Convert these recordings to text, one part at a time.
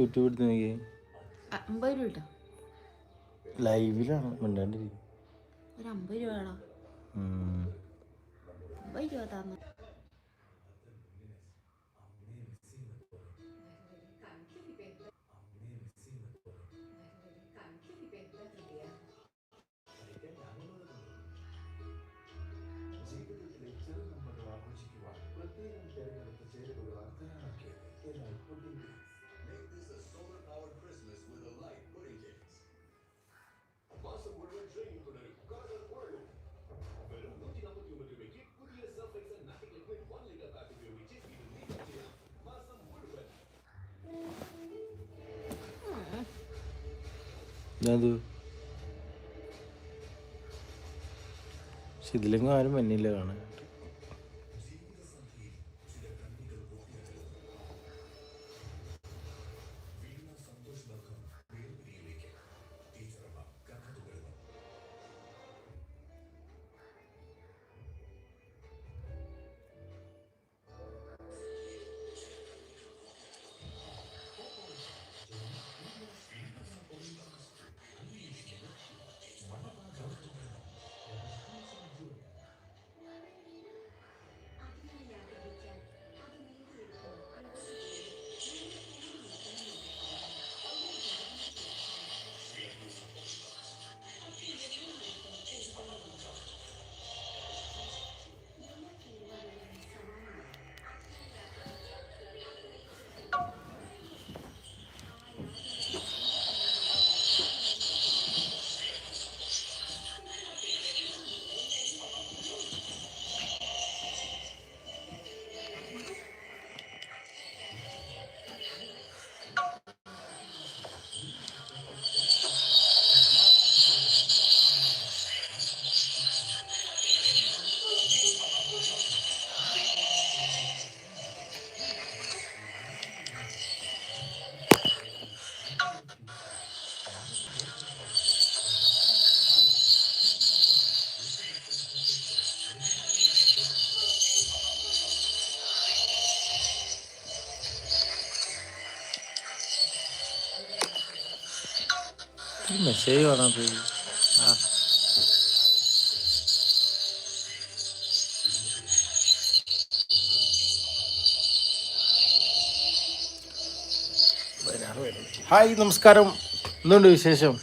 YouTube എടുത്ത് നോക്കി അമ്പത് രൂപ കിട്ടോ. ലൈവിലാണ് മിണ്ടാണ്ടിരിക്കും. ഒരു അമ്പത് രൂപ വേണോ. അമ്പത് രൂപ തന്നു. അത് പക്ഷെ ഇതിലെങ്ങും ആരും മഞ്ഞില്ല കാണാൻ മെസ്സേജ് ആ ഹായ് നമസ്കാരം. എന്തുണ്ട് വിശേഷം.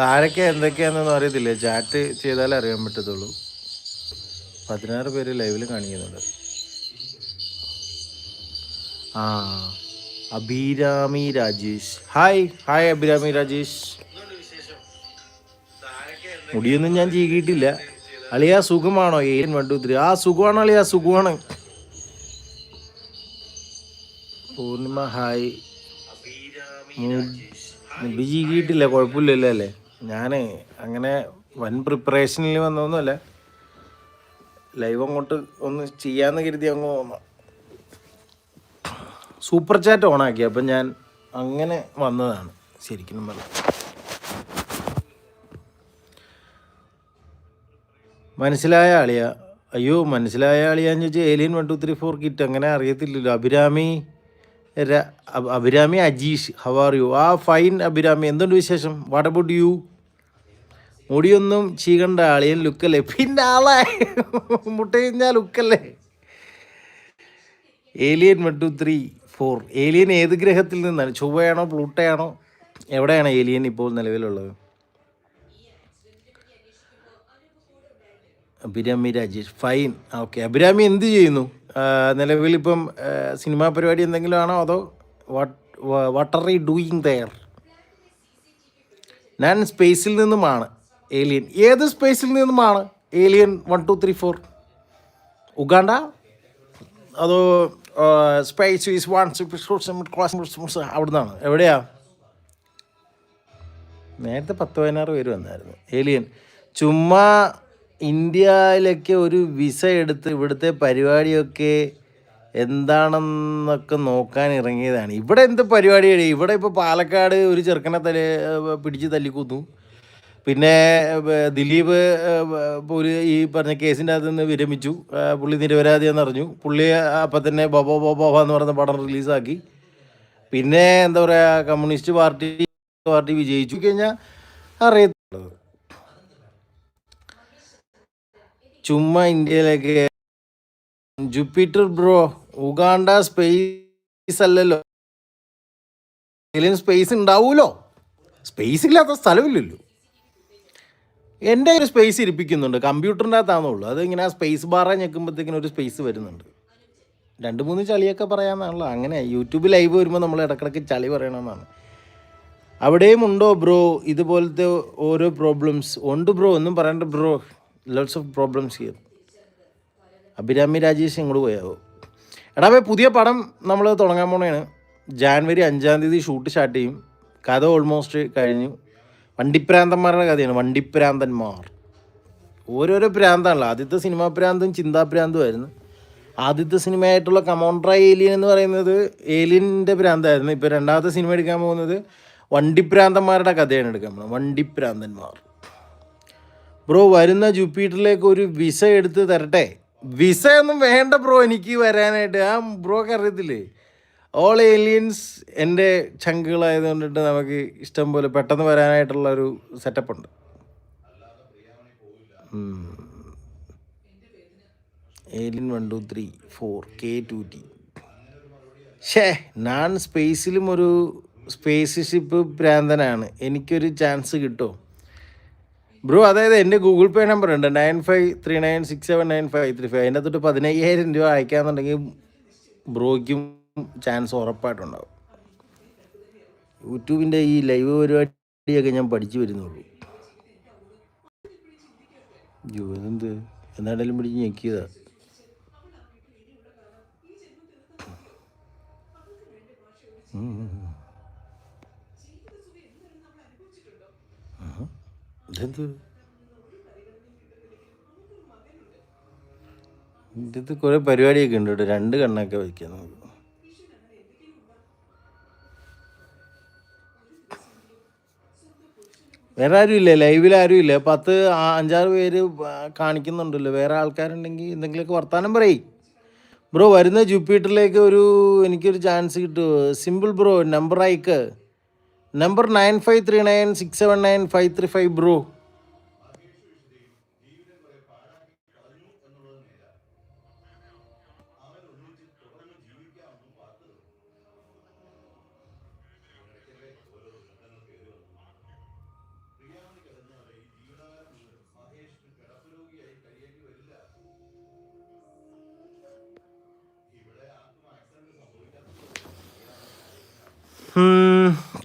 ആരൊക്കെ എന്തൊക്കെയാണെന്നൊന്നും അറിയത്തില്ല. ചാറ്റ് ചെയ്താലേ അറിയാൻ പറ്റത്തുള്ളൂ. പതിനാറ് പേര് ലൈവിൽ കാണിക്കുന്നുണ്ട്. ആ. Abhirami Rajesh. Hi hi Abhirami Rajesh. മുടിയൊന്നും ഞാൻ ചീകിയിട്ടില്ല. അളിയ സുഖമാണോ? ഏൻ വൺ ടു ആ സുഖമാണ് അളിയ സുഖമാണ്. പൂർണിമ ഹായ് മുടി ചീകിയിട്ടില്ല കുഴപ്പമില്ലല്ലോ അല്ലേ? ഞാൻ അങ്ങനെ വൻ പ്രിപ്പറേഷനിൽ വന്നൊന്നുമല്ല ലൈവ് അങ്ങോട്ട് ഒന്ന് ചെയ്യാന്ന് കരുതി അങ്ങ് പോന്ന സൂപ്പർ ചാറ്റ് ഓണാക്കി. അപ്പം ഞാൻ അങ്ങനെ വന്നതാണ്. ശരിക്കും പറഞ്ഞു. മനസ്സിലായ ആളിയ. അയ്യോ മനസ്സിലായ ആളിയാന്ന് ചോദിച്ചാൽ alien one two three four kit അങ്ങനെ അറിയത്തില്ലല്ലോ. Abhirami Abhirami Ajeesh how are you ah fine Abhirami. എന്തുണ്ട് വിശേഷം? വാട്ട് അബൌട്ട് യു മുടിയൊന്നും ചീകണ്ട ആളിയൻ ലുക്കല്ലേ പിന്നെ ആളെ. മുട്ട കഴിഞ്ഞാൽ ലുക്കല്ലേ alien one two three four alien ഏത് ഗ്രഹത്തിൽ നിന്നാണ്? ചൊവ്വയാണോ പ്ലൂട്ടയാണോ? എവിടെയാണ് ഏലിയൻ ഇപ്പോൾ നിലവിലുള്ളത്? അഭിരാമി രാജേഷ്. ഫൈൻ ഓക്കെ അഭിരാമി എന്ത് ചെയ്യുന്നു? നിലവിലിപ്പം സിനിമാ പരിപാടി എന്തെങ്കിലും ആണോ അതോ what are I doing there ഞാൻ സ്പേസിൽ നിന്നുമാണ് ഏലിയൻ ഏത് സ്പേസിൽ നിന്നുമാണ് alien one two three four Uganda? അതോ സ്പേസ് ഈസ് വൺ അവിടെ നിന്നാണ് എവിടെയാ? നേരത്തെ പത്ത് പതിനാറ് പേര് വന്നായിരുന്നു. ഏലിയൻ ചുമ്മാ ഇന്ത്യയിലൊക്കെ ഒരു വിസ എടുത്ത് ഇവിടുത്തെ പരിപാടിയൊക്കെ എന്താണെന്നൊക്കെ നോക്കാൻ ഇറങ്ങിയതാണ്. ഇവിടെ എന്ത് പരിപാടിയാണ് ഇവിടെ ഇപ്പോൾ പാലക്കാട് ഒരു ചെറുക്കനെ തല പിടിച്ച് തല്ലിക്കൊന്നു പിന്നെ ദിലീപ് ഒരു ഈ പറഞ്ഞ കേസിന്റെ അകത്ത് നിന്ന് വിരമിച്ചു. പുള്ളി നിരപരാധിയാണെന്ന് അറിഞ്ഞു. പുള്ളി അപ്പം തന്നെ ബോബോ ബോബോ എന്ന് പറഞ്ഞ പടം റിലീസാക്കി. പിന്നെ എന്താ പറയുക കമ്മ്യൂണിസ്റ്റ് പാർട്ടി പാർട്ടി വിജയിച്ചു. കഴിഞ്ഞാൽ അറിയത്തുള്ളത് ചുമ്മാ ഇന്ത്യയിലേക്ക്. ജൂപ്പിറ്റർ ബ്രോ ഉഗാണ്ട സ്പേസ് അല്ലല്ലോ. സ്പേസ് ഉണ്ടാവൂലോ? സ്പേസ് ഇല്ലാത്ത സ്ഥലമില്ലല്ലോ. എന്റെ ഒരു സ്പേസ് ഇരിപ്പിക്കുന്നുണ്ട്. കമ്പ്യൂട്ടറിന്റെ അകത്താണെന്നുള്ളൂ അതിങ്ങനെ ആ സ്പേസ് ബാറാൻ ഞെക്കുമ്പോഴത്തേക്കിനും ഒരു സ്പേസ് വരുന്നുണ്ട്. രണ്ട് മൂന്ന് ചളിയൊക്കെ പറയാമെന്നാണല്ലോ. അങ്ങനെ യൂട്യൂബ് ലൈവ് വരുമ്പോൾ നമ്മൾ ഇടക്കിടക്ക് ചളി പറയണമെന്നാണ്. അവിടെയും ഉണ്ടോ ബ്രോ ഇതുപോലത്തെ ഓരോ പ്രോബ്ലംസ് ഉണ്ട് ബ്രോ ഒന്നും പറയണ്ട bro lots of problems here Abhirami Rajesh ഇങ്ങോട്ട് പോയാവോ? എടാ പോയി പുതിയ പടം നമ്മൾ തുടങ്ങാൻ പോണേണ്. ജാനുവരി അഞ്ചാം തീയതി ഷൂട്ട് സ്റ്റാർട്ട് ചെയ്യും. കഥ ഓൾമോസ്റ്റ് കഴിഞ്ഞു. വണ്ടിപ്രാന്തന്മാരുടെ കഥയാണ് വണ്ടിപ്രാന്തന്മാർ. ഓരോരോ പ്രാന്താണല്ലോ ആദ്യത്തെ സിനിമാ പ്രാന്തും ചിന്താപ്രാന്തും ആയിരുന്നു. ആദ്യത്തെ സിനിമയായിട്ടുള്ള കമോണ്ട്ര ഏലിയൻ എന്ന് പറയുന്നത് ഏലിയന്റെ പ്രാന്തായിരുന്നു. ഇപ്പോൾ രണ്ടാമത്തെ സിനിമ എടുക്കാൻ പോകുന്നത് വണ്ടിപ്രാന്തന്മാരുടെ കഥയാണ് എടുക്കാൻ പോകുന്നത്. വണ്ടിപ്രാന്തന്മാർ. ബ്രോ വരുന്ന ജൂപ്പിറ്ററിലേക്ക് ഒരു വിസ എടുത്ത് തരട്ടെ? വിസ ഒന്നും വേണ്ട ബ്രോ എനിക്ക് വരാനായിട്ട്. ആ ബ്രോക്ക് അറിയത്തില്ലേ? ഓൾ ഏലിയൻസ് എന്റെ ചങ്കുകളായത് കൊണ്ടിട്ട് നമുക്ക് ഇഷ്ടം പോലെ പെട്ടെന്ന് വരാനായിട്ടുള്ള ഒരു സെറ്റപ്പ് ഉണ്ട്. Alien one two three four K two T ഷേ ഞാൻ സ്പേസിലും ഒരു സ്പേസ് ഷിപ്പ് ഭ്രാന്തനാണ്. എനിക്കൊരു ചാൻസ് കിട്ടുമോ ബ്രോ അതായത് എന്റെ ഗൂഗിൾ പേ നമ്പർ ഉണ്ട്. Nine five three nine six seven nine five three five അതിന്റെ തൊട്ട് പതിനയ്യായിരം രൂപ അയക്കാന്നുണ്ടെങ്കിൽ ബ്രോയ്ക്കും ചാൻസ് ഉറപ്പായിട്ടുണ്ടാവും. യൂട്യൂബിന്റെ ഈ ലൈവ് പരിപാടിയൊക്കെ ഞാൻ പഠിച്ചു വരുന്നുള്ളൂ. ജോലിന്ത് എന്താണേലും പിടിച്ച് ഞെക്കിയതാ. ഇതെന്ത്? ഇതിൽ കുറെ പരിപാടിയൊക്കെ ഉണ്ട് കേട്ടോ. രണ്ട് കണ്ണൊക്കെ വയ്ക്കാം നമുക്ക്. വേറെ ആരും ഇല്ല ലൈവിൽ ആരും ഇല്ല പത്ത് അഞ്ചാറ് പേര് കാണിക്കുന്നുണ്ടല്ലോ. വേറെ ആൾക്കാരുണ്ടെങ്കിൽ എന്തെങ്കിലുമൊക്കെ വർത്താനം പറയും. ബ്രോ വരുന്ന ജൂപ്പിറ്ററിലേക്ക് ഒരു എനിക്കൊരു ചാൻസ് കിട്ടുമോ സിമ്പിൾ ബ്രോ നമ്പർ അയക്ക്. Number nine five three nine six seven nine five three five bro.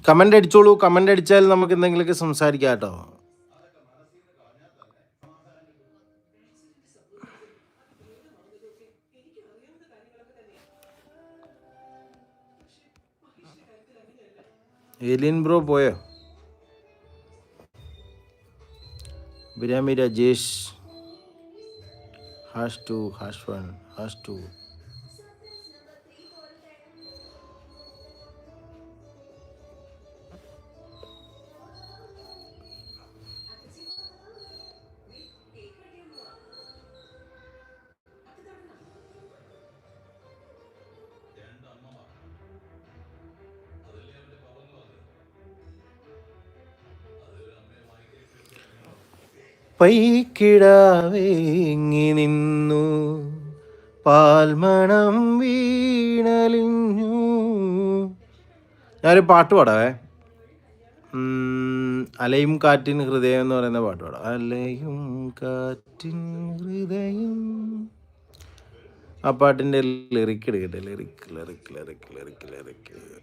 Comment അടിച്ചോളൂ. Comment അടിച്ചാൽ നമുക്ക് എന്തെങ്കിലുമൊക്കെ സംസാരിക്കാം കേട്ടോ. ഏലിയൻ ബ്രോ പോയോ? ബിരാമി Rajesh. Hash two hash one hash two. പൈക്കിടാവേങ്ങി നിന്നു. പാൽമണം വീണലിഞ്ഞു. ഞാനൊരു പാട്ട് പാടാവേ. അലയും കാറ്റിൻ ഹൃദയം എന്ന് പറയുന്ന പാട്ട് പാടാം. അലയും കാറ്റിൻ ഹൃദയം. ആ പാട്ടിന്റെ ലിറിക്ക് എടുക്കട്ടെ. ലിറിക്ക് ലിറിക്ക് ലിറിക്ക് ലിറിക്ക് ലിറിക്ക്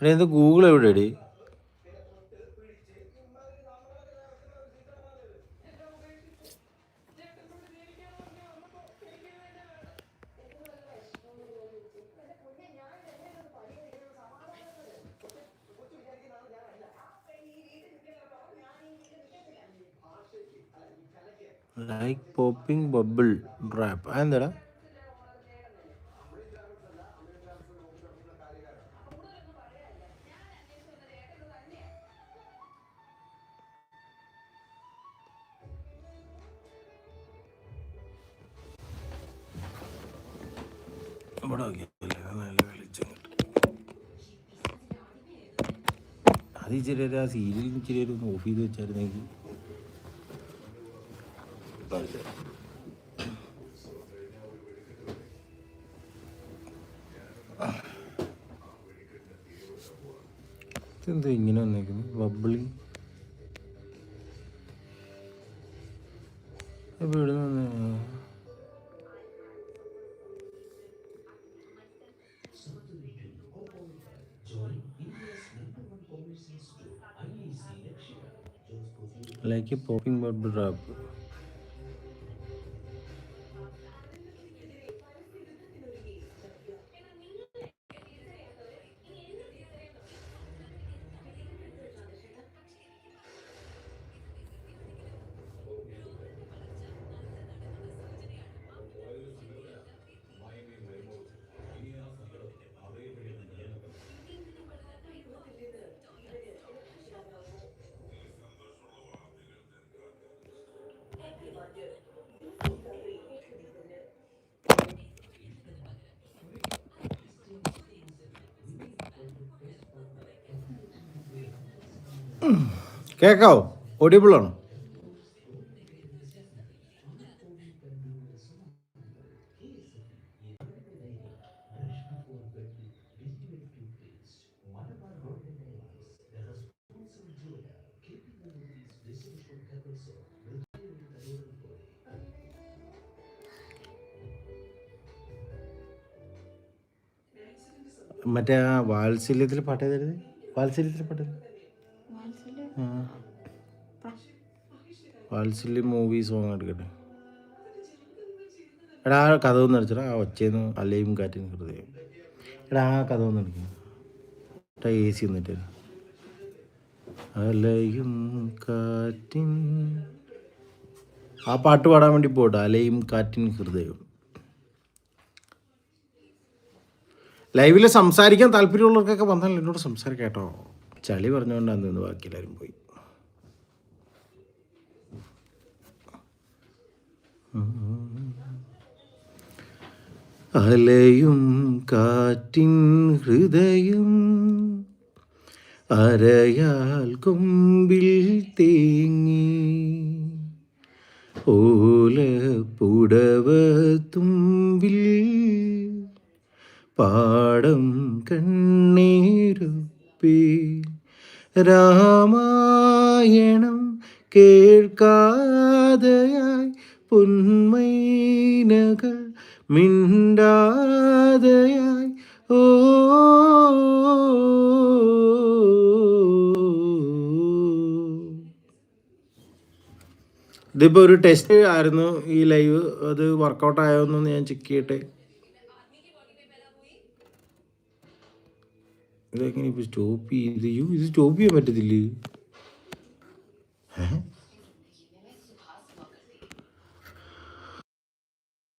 എടീ, ഇത് ഗൂഗിൾ എവിടെയാടി ലൈക്ക് പോപ്പിംഗ് ബബിൾ ഡ്രാപ്പ് അതെന്താടാ? അത് ഇച്ചിരി ആ സീരിയലിന് ഇച്ചിരി ഒരു ഓഫ് ചെയ്ത് വെച്ചായിരുന്നെങ്കിൽ ഇതെന്താ ഇങ്ങനെ വന്നേക്കുന്നു? ബബിളിങ് അപ്പോൾ ഇവിടെ നിന്ന് like a popping bubble wrap. കേക്കാവോ? ഓഡിയബിൾ ആണോ? മറ്റേ ആ വാത്സല്യത്തിൽ പാട്ട് ഏതായിരുന്നു? വാത്സല്യത്തിൽ പാട്ട് വാത്സല്യം മൂവി സോങ് എടുക്കട്ടെ. എടാ ആ കഥ ഒന്ന് അടിച്ചടാ. ആ ഒച്ചയെന്ന് അല്ലയും കാറ്റിന് ഹൃദയം. എടാ ആ കഥ ഒന്ന് അടിക്കാ. എ സി ഒന്നിട്ട് അലയും കാറ്റിൻ ആ പാട്ട് പാടാൻ വേണ്ടി പോട്ടെ. അലയും കാറ്റിൻ ഹൃദയം. ലൈവിൽ സംസാരിക്കാൻ താല്പര്യമുള്ളവർക്കൊക്കെ വന്നാൽ എന്നോട് സംസാരിക്കാം കേട്ടോ. ചളി പറഞ്ഞുകൊണ്ടാണ് നിന്ന് ബാക്കി എല്ലാവരും പോയി. അലയും കാറ്റിൻ ഹൃദയം അരയാൽ കൊമ്പിൽ തേങ്ങി. ഓല പുടവ തുമ്പിൽ പാടം കണ്ണീരുപ്പി. രാമായണം കേൾക്കാതെയായി പൊന്മൈനകൾ മിണ്ടാതെയായി. ഓ ഇതിപ്പോൾ ഒരു ടെസ്റ്റ് ആയിരുന്നു ഈ ലൈവ്. അത് വർക്കൗട്ട് ആയോ എന്ന് ഞാൻ ചെക്ക് ചെയ്യട്ടെ. ഇതെങ്ങനെ ഇപ്പോൾ സ്റ്റോപ്പ് ചെയ്ത്? ഇത് സ്റ്റോപ്പ് ചെയ്യാൻ പറ്റത്തില്ലേ?